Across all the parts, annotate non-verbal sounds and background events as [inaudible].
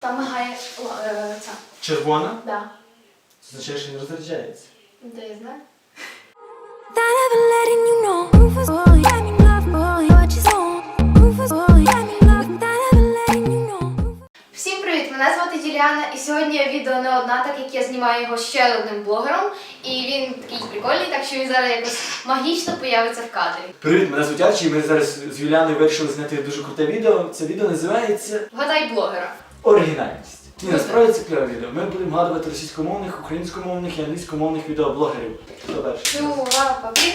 Там мигає е, ця. Червона? Да. Це означає, що не розряджається. Де я знаю? Всім привіт! Мене звати Діляна, і сьогодні я відео не одна, так як я знімаю його ще одним блогером. І він такий прикольний, так що він зараз якось магічно появиться в кадрі. Привіт, мене звуть Арчі, і ми зараз з Юліаною вирішили зняти дуже круте відео. Це відео називається Вгадай блогера. Оригінальність. Ні, насправді це кльове відео. Ми будемо згадувати російськомовних, українськомовних і англійськомовних відеоблогерів. Хто перший? Чува папір.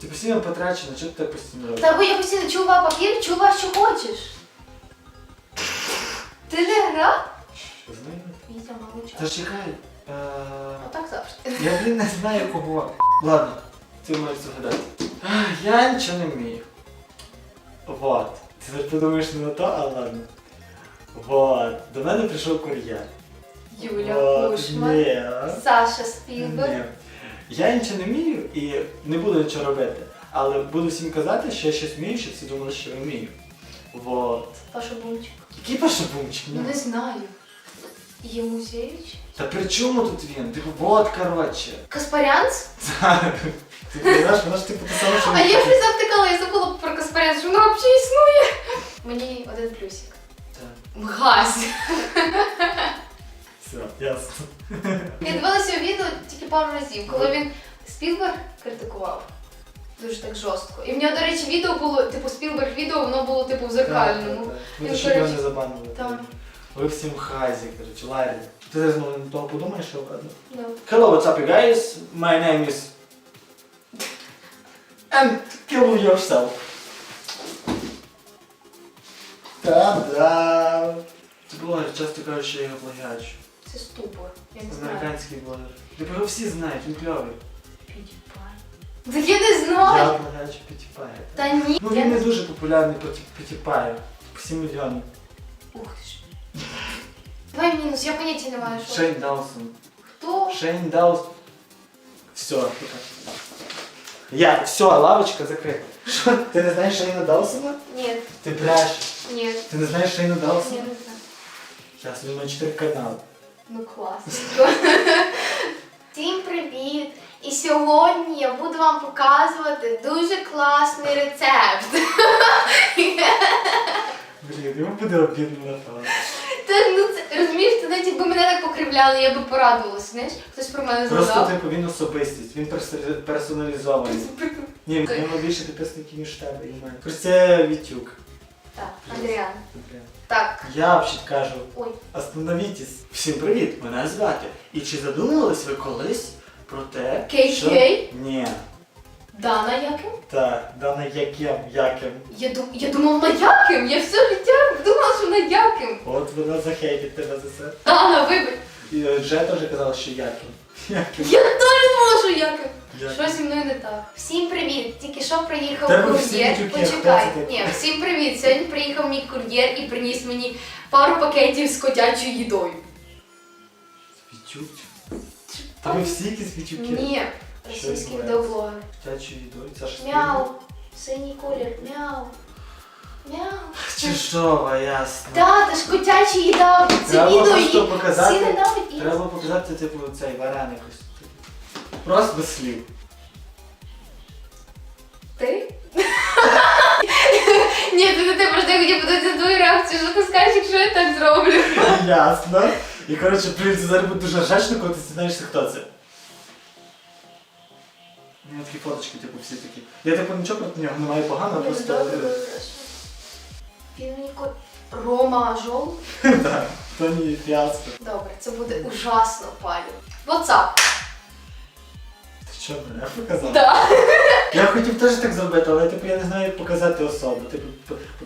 Ти постійно потрачена, чого ти так постійно робиш? Та бо я постійно чува папір, чува, що хочеш. Ти не грав? Що знаю? Вітя, мабуть, Та чекай. Е, Отак завжди. Я блін не знаю кого. Ладно, ти маєш згадати. Я нічого не вмію. Вот. Ти зараз подумаєш не на то, а ладно. Вот. До мене прийшов кур'єр. Юля Вот. Кушман, Ні. Саша Спілберг. Я нічого не вмію і не буду нічого робити. Але буду всім казати, що я щось вмію, щоб всі думали, що я вмію. Вот. Паша Бунчик. Який пашабумчик? Ну не знаю. Ємусєвич? Та при чому тут він? Типу, вот, коротше. Каспарянц? Ти знаєш, вона ж типу саме, що А я вже завтикала, я забула про Каспарянц, що воно взагалі існує. Мені один плюсик. Мгазь. все, ясно. Я дивилася відео тільки пару разів, коли він Спілберг критикував. Дуже так жорстко. І в нього, до речі, відео було, типу, Спілберг відео, воно було типу в зеркальному. Ну, щоб його не забанили. так. Ви всім хазі, коротше, Ларі. Ти зараз ну, не того подумаєш, що ладно. Да. Hello, what's up, you guys? My name is... And kill yourself. Та-да! Це блогер, часто кажуть, що я його плагіачу. Це ступор. Я не знаю. Американський блогер. Типу його всі знають, він кльовий. PewDiePie. Так я не Я знаю. плагіачу Пітіпая. Та ні. Ну я він не не... дуже популярний по Пітіпаю. Типу 7 мільйонів. Ух ти ж. Давай мінус, я поняття не маю, що. Шейн Даусон. Хто? Шейн Даус. Все. Я, все, лавочка закрита. Що, ти не знаєш Шейна Даусона? Ні, Ти брешеш. Ти не знаєш Шейна ні, Даусона? не знаю. Зараз він на 4 канали. Ну клас. [laughs] Всім привіт! І сьогодні я буду вам показувати дуже класний рецепт. [laughs] Блін, йому буде обідно напевно. Та, ну, це, розумієш, ти навіть якби мене так покривляли, я би порадувалася, знаєш? Хтось про мене Просто згадав. типу він особистість, він персоналізований. Ні, в нього більше підписників, ніж в тебе і в мене. Просто це Вітюк. Так, Андріан. Так. Я взагалі кажу, Ой. остановітесь. Всім привіт, мене звати. І чи задумувались ви колись про те, Кей-кей? що... Ні. Дана яким? Так, Дана яким, яким. Я, дум... я думала на яким. Я все життя думала, що на яким. От вона захейтить тебе за це. Дана, вибач. І е, Дже теж казала, що яким. Яким. Я теж думала, що зі мною не так? Всім привіт! Тільки що приїхав Тебе всі кур'єр. дівчатки, Почекай. хто це таке? Ні, всім привіт! Сьогодні приїхав мій кур'єр і приніс мені пару пакетів з котячою їдою. Вітюк. Та ви всі якісь вітюки. Ні, Що російський відбувається? Тячу їдою, це ж Мяу. Синій колір. Мяу. Мяу. Чи ясно. Та, це ж котяча їда. Це Треба відео просто показати. всі ненавидять. Треба показати, типу, цей вареник ось. Просто без слів. Ти? [laughs] Ні, ти не ти просто я хотів подивитися твою реакцію, що ти скажеш, якщо я так зроблю. [laughs] Ясно. І коротше, блін, це зараз буде дуже ржачно, коли ти дізнаєшся, хто це. У мене такі фоточки, типу, всі такі. Я типу нічого проти нього не маю поганого, Ні, просто. Він мені ко... Рома Жол. [laughs] Так, то ні, фіаско. Добре, це буде ужасно палю. WhatsApp. Що, мене показав? Да. Я хотів теж так зробити, але типу я не знаю, як показати особу. Типу,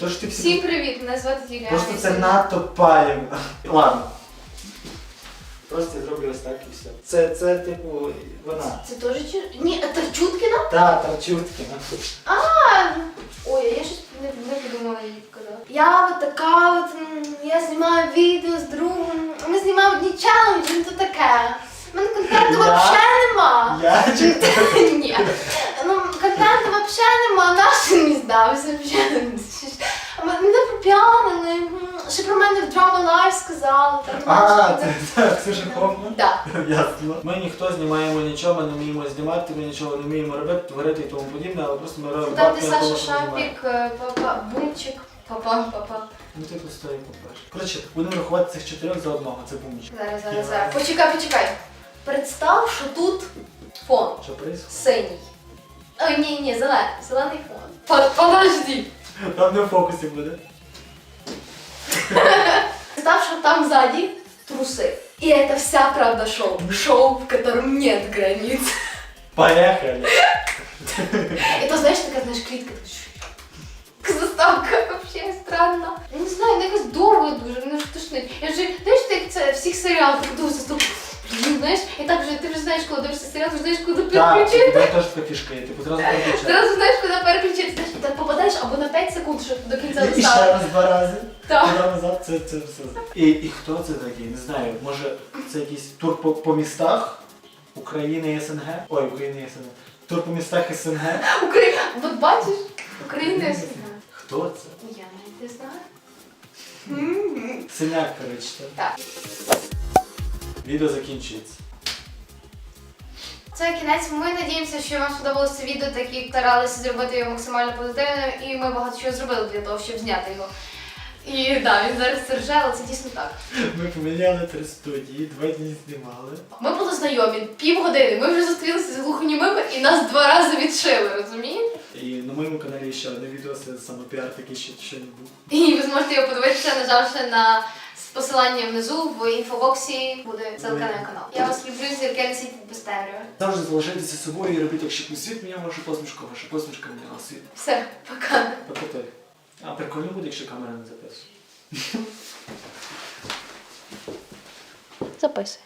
то, що ти всі. Всім привіт, мене звати Юліана. Просто це надто палівно. Ладно. Просто я зроблю ось так і все. Це, це типу, вона. Це теж чи... Ні, це Чуткіна? Та, Тарчуткіна. А, ой, а я щось не, не подумала їй казати. Я от така от, м, я знімаю відео з другом, ми знімаємо одні челенджі, ну то таке. Контенту взагалі нема. Я чи [laughs] Ні. Ну, контенту взагалі нема, наш мені здався взагалі. Мене не проп'янили. м, Ще про мене в Drama Life сказали. Там, А, знаєш, це, це Ксюша Хофман? Да. Ясно. Ми ніхто знімаємо нічого, ми не вміємо знімати, ми нічого не вміємо робити, творити і тому подібне, але просто ми робимо Там, де бабки на тому, що знімаємо. Шапік, е, папа, бумчик, папа, папа. Ну ти тут стоїть попаш. Коротше, будемо рахувати цих чотирьох за одного, це буміч. Зараз, зараз, зараз. Почекай, почекай. Представ, що тут фон Що происходит? синій. Ой, ні, ні, зелений, зелений фон. По- Подожди. Там не в фокусі буде. Представь, что там сзади трусы. И это вся правда шоу. Шоу, в котором нет границ. Поехали! Это, знаешь, такая, знаешь, клітка. така, Заставка вообще странно. Я не знаю, вона якось довго дуже, мене ж тошнить. Я вже, знаєш, ти як це в всіх серіалах так дуже заставку. Блін, знаєш, і так вже, ти вже знаєш, коли дивишся серіал, ти вже знаєш, куди Так, переключити. тебе теж така фішка є, ти одразу переключаєш. Зразу знаєш, куди переключити. Знаєш, і так попадаєш або на 5 секунд, щоб до кінця І ще раз два рази. Так. Туди назад, це, це все. І, і хто це такий? Не знаю, може це якийсь тур по, по містах України і СНГ? Ой, України і СНГ. Тур по містах СНГ. Україна, от бачиш, Україна є Хто це? Я навіть не знаю. Синяк, коротше. так. Відео закінчується. Це кінець. Ми надіємося, що вам сподобалося це відео, так як старалися зробити його максимально позитивним, і ми багато чого зробили для того, щоб зняти його. І так, да, він зараз це рже, але це дійсно так. Ми поміняли три студії, два дні знімали. Ми були знайомі півгодини. Ми вже зустрілися з глухонімими і нас два рази відшили, розумієте? І на моєму каналі ще одне відео, це самопіар такий ще, ще не був. І ви зможете його подивитися, нажавши на посилання внизу в інфобоксі буде ссылка на канал. Я вас люблю, зірки несіть без темряви. Завжди залишайтеся собою і робіть, якщо не світ міняв вашу посмішку, ваша посмішка міняла світ. Все, пока. Покатай. А прикольно буде, якщо камера не записує. Записуй.